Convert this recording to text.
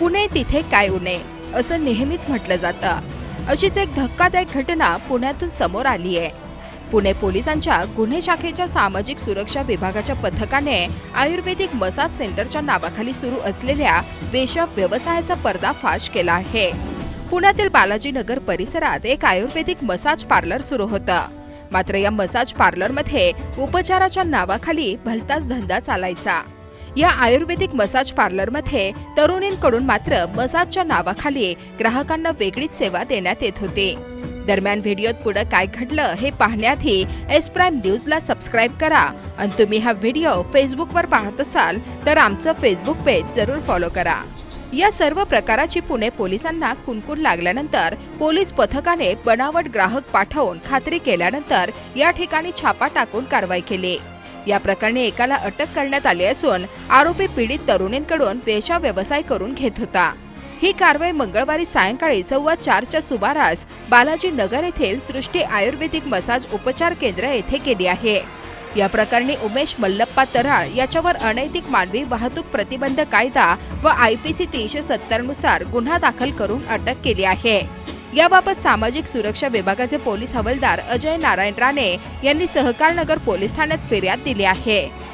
पुणे तिथे काय उणे असं नेहमीच म्हटलं जातं. अशीच एक धक्कादायक घटना पुण्यातून समोर आली आहे. पुणे पोलिसांच्या गुन्हे शाखेच्या सामाजिक सुरक्षा विभागाच्या पथकाने आयुर्वेदिक मसाज सेंटरच्या नावाखाली सुरू असलेल्या वेशक व्यवसायाचा पर्दाफाश केला आहे. पुण्यातील बालाजीनगर परिसरात एक आयुर्वेदिक मसाज पार्लर सुरू होतं. मात्र या मसाज पार्लरमध्ये उपचाराच्या नावाखाली भलताच धंदा चालायचा. या आयुर्वेदिक मसाज पार्लरमध्ये तरुणींकडून मात्र मसाजच्या नावाखाली ग्राहकांना वेगळीच सेवा देण्यात येत होती. दरम्यान व्हिडिओत पुढे काय घडलं हे पाहण्याआधी एस प्राईम न्यूजला सबस्क्राईब करा. आणि तुम्ही हा व्हिडिओ फेसबुकवर पाहत असाल तर आमचं फेसबुक पेज जरूर फॉलो करा. या सर्व प्रकाराची पुणे पोलिसांना कुणकुण लागल्यानंतर पोलीस पथकाने बनावट ग्राहक पाठवून खात्री केल्यानंतर या ठिकाणी छापा टाकून कारवाई केली. या प्रकरणी एकाला अटक करण्यात आली असून आरोपी पीडित तरुणींकडून वेशा व्यवसाय करून घेत होता. ही कारवाई मंगळवारी सायंकाळी सव्वा चारच्या सुमारास बालाजी नगर येथील सृष्टी आयुर्वेदिक मसाज उपचार केंद्र येथे केली आहे. या प्रकरणी उमेश मल्लप्पा तराळ याच्यावर अनैतिक मानवी वाहतूक प्रतिबंध कायदा व आय पी सी तीनशे सत्तरनुसार गुन्हा दाखल करून अटक केली आहे. याबाबत सामाजिक सुरक्षा विभागाचे पोलीस हवालदार अजय नारायण राणे यांनी सहकारनगर पोलीस ठाण्यात फिर्याद दिली आहे.